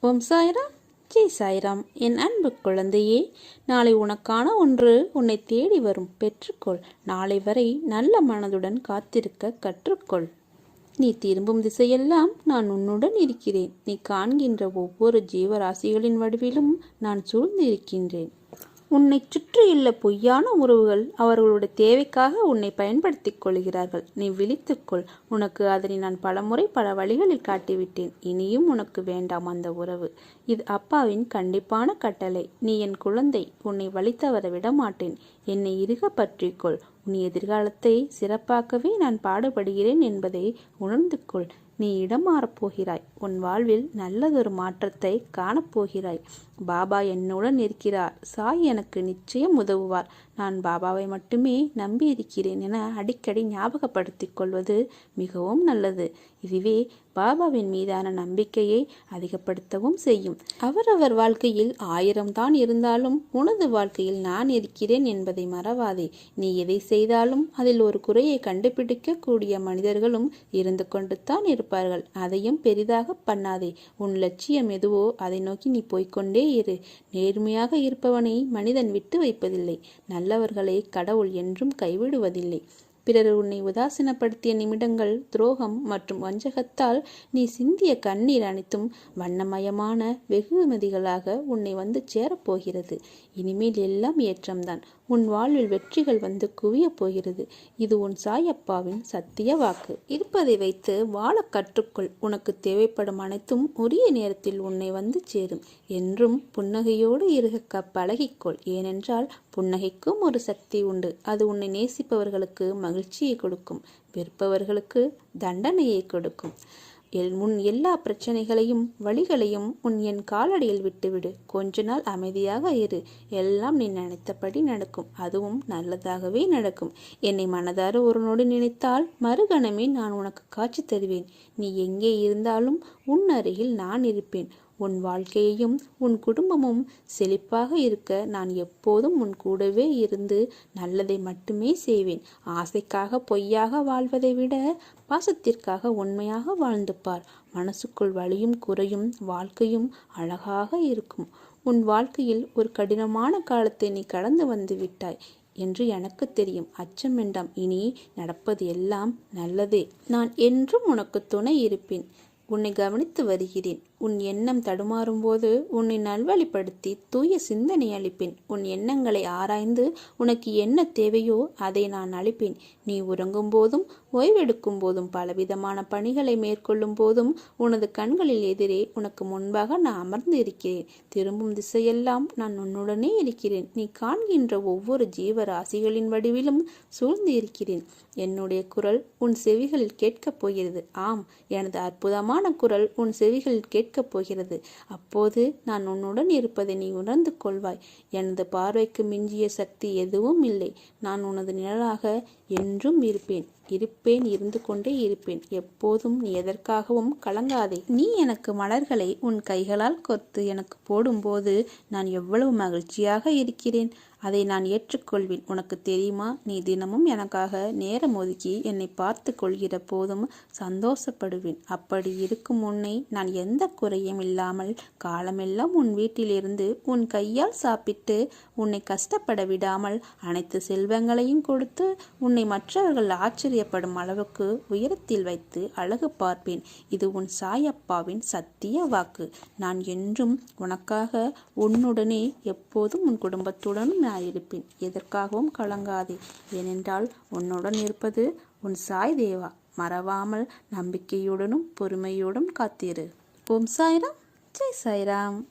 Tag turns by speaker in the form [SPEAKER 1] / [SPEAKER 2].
[SPEAKER 1] ஓம் சாய்ராம். ஜெய் சாய்ராம். என் அன்பு குழந்தையே நாளை உனக்கான ஒன்று உன்னை தேடி வரும். பெற்றுக்கொள். நாளை வரை நல்ல மனதுடன் காத்திருக்க கற்றுக்கொள். நீ திரும்பும் திசையெல்லாம் நான் உன்னுடன் இருக்கிறேன். நீ காண்கின்ற ஒவ்வொரு ஜீவராசிகளின் வடிவிலும் நான் சூழ்ந்திருக்கின்றேன். உன்னை சுற்றியுள்ள பொய்யான உறவுகள் அவர்களுடைய தேவைக்காக உன்னை பயன்படுத்திக் கொள்கிறார்கள். நீ விழித்துக்கொள் உனக்கு அதனை நான் பலமுறை பல வழிகளில் காட்டிவிட்டேன். இனியும் உனக்கு வேண்டாம் அந்த உறவு. இது அப்பாவின் கண்டிப்பான கட்டளை. நீ என் குழந்தை. உன்னை வழித்தவர விட மாட்டேன் என்னை இறுக பற்றிக்கொள் உன் எதிர்காலத்தை சிறப்பாக்கவே நான் பாடுபடுகிறேன் என்பதை உணர்ந்து கொள் நீ இடம் மாறப்போகிறாய் உன் வாழ்வில் நல்லதொரு மாற்றத்தை காணப்போகிறாய் பாபா என்னுடன் இருக்கிறார். சாய் எனக்கு நிச்சயம் உதவுவார். நான் பாபாவை மட்டுமே நம்பி இருக்கிறேன் என அடிக்கடி ஞாபகப்படுத்திக் கொள்வது மிகவும் நல்லது. இதுவே பாபாவின் மீதான நம்பிக்கையை அதிகப்படுத்தவும் செய்யும். அவரவர் வாழ்க்கையில் ஆயிரம் தான் இருந்தாலும் உனது வாழ்க்கையில் நான் இருக்கிறேன் என்பதை மறவாதே. நீ எதை செய்தாலும் அதில் ஒரு குறையை கண்டுபிடிக்கக்கூடிய மனிதர்களும் இருந்து கொண்டு தான் இருப்பார்கள். அதையும் பெரிதாக பண்ணாதே. உன் லட்சியம் எதுவோ அதை நோக்கி நீ போய்கொண்டே இரு. நேர்மையாக இருப்பவனை மனிதன் விட்டு வைப்பதில்லை. நல்லவர்களை கடவுள் என்றும் கைவிடுவதில்லை. பிறர் உன்னை உதாசீனப்படுத்திய நிமிடங்கள் துரோகம் மற்றும் வஞ்சகத்தால் நீ சிந்திய கண்ணீர் அனைத்தும் வண்ணமயமான வெகுமதிகளாக உன்னை வந்து சேரப்போகிறது. இனிமேல் எல்லாம் ஏற்றம்தான். உன் வாழ்வில் வெற்றிகள் வந்து குவியப் போகிறது. இது உன் சாயப்பாவின் சத்திய வாக்கு. இருப்பதை வைத்து வாழ கற்றுக்கொள். உனக்கு தேவைப்படும் அனைத்தும் உரிய நேரத்தில் உன்னை வந்து சேரும். என்றும் புன்னகையோடு இருக்க பழகிக்கொள். ஏனென்றால் புன்னகைக்கும் ஒரு சக்தி உண்டு. அது உன்னை நேசிப்பவர்களுக்கு மகிழ்ச்சியை கொடுக்கும். வெறுப்பவர்களுக்கு தண்டனையை கொடுக்கும். எல் உன் எல்லா பிரச்சனைகளையும் வழிகளையும் உன் என் காலடியில் விட்டுவிடு. கொஞ்ச நாள் அமைதியாக இரு. எல்லாம் நீ நினைத்தபடி நடக்கும். அதுவும் நல்லதாகவே நடக்கும். என்னை மனதார ஒரு நொடி நினைத்தால் மறுகணமே நான் உனக்கு காட்சி தருவேன். நீ எங்கே இருந்தாலும் உன் அருகில் நான் இருப்பேன். உன் வாழ்க்கையையும் உன் குடும்பமும் செழிப்பாக இருக்க நான் எப்போதும் உன் கூடவே இருந்து நல்லதை மட்டுமே செய்வேன். ஆசைக்காக பொய்யாக வாழ்வதை விட பாசத்திற்காக உண்மையாக வாழ்ந்து பார். மனசுக்குள் வழியும் குறையும் வாழ்க்கையும் அழகாக இருக்கும். உன் வாழ்க்கையில் ஒரு கடினமான காலத்தை நீ கடந்து வந்து விட்டாய் என்று எனக்கு தெரியும். அச்சம் வேண்டாம். இனி நடப்பது எல்லாம் நல்லதே. நான் என்றும் உனக்கு துணை இருப்பேன். உன்னை கவனித்து வருகிறேன். உன் எண்ணம் தடுமாறும்போது உன்னை நல்வழிப்படுத்தி தூய சிந்தனை அளிப்பேன். உன் எண்ணங்களை ஆராய்ந்து உனக்கு என்ன தேவையோ அதை நான் அளிப்பேன். நீ உறங்கும் போதும் ஓய்வெடுக்கும் போதும் பலவிதமான பணிகளை மேற்கொள்ளும் போதும் உனது கண்களில் எதிரே உனக்கு முன்பாக நான் அமர்ந்து இருக்கிறேன். திரும்பும் திசையெல்லாம் நான் உன்னுடனே இருக்கிறேன். நீ காண்கின்ற ஒவ்வொரு ஜீவராசிகளின் வடிவிலும் சூழ்ந்து இருக்கிறேன். என்னுடைய குரல் உன் செவிகளில் கேட்கப் போகிறது. ஆம் எனது அற்புதமான குரல் உன் செவிகளில் கேட்க கேட்கப் போகிறது. அப்போது நான் உன்னுடன் இருப்பதை நீ உணர்ந்து கொள்வாய். எனது பார்வைக்கு மிஞ்சிய சக்தி எதுவும் இல்லை. நான் உனது நிழலாக என்றும் இருப்பேன். இருப்பேன் இருந்து கொண்டே இருப்பேன். எப்போதும் நீ எதற்காகவும் கலங்காதே. நீ எனக்கு மலர்களை உன் கைகளால் கொத்து எனக்கு போடும்போது நான் எவ்வளவு மகிழ்ச்சியாக இருக்கிறேன். அதை நான் ஏற்றுக்கொள்வேன். உனக்கு தெரியுமா? நீ தினமும் எனக்காக நேரம் ஒதுக்கி என்னை பார்த்து கொள்கிற போதும் சந்தோஷப்படுவேன். அப்படி இருக்கும் உன்னை நான் எந்த குறையும் இல்லாமல் காலமெல்லாம் உன் வீட்டிலிருந்து உன் கையால் சாப்பிட்டு உன்னை கஷ்டப்பட விடாமல் அனைத்து செல்வங்களையும் கொடுத்து உன்னை மற்றவர்கள் ஆச்சரிய ஆச்சரியப்படும் அளவுக்கு உயரத்தில் வைத்து அழகு பார்ப்பேன். இது உன் சாயப்பாவின் சத்திய வாக்கு. நான் என்றும் உனக்காக உன்னுடனே எப்போதும் உன் குடும்பத்துடனும் நான் இருப்பேன் எதற்காகவும் கலங்காதே. ஏனென்றால் உன்னுடன் இருப்பது உன் சாய் தேவா. மறவாமல் நம்பிக்கையுடனும் பொறுமையுடன் காத்திரு. ஓம் சாய்ராம். ஜெய் சாய்ராம்.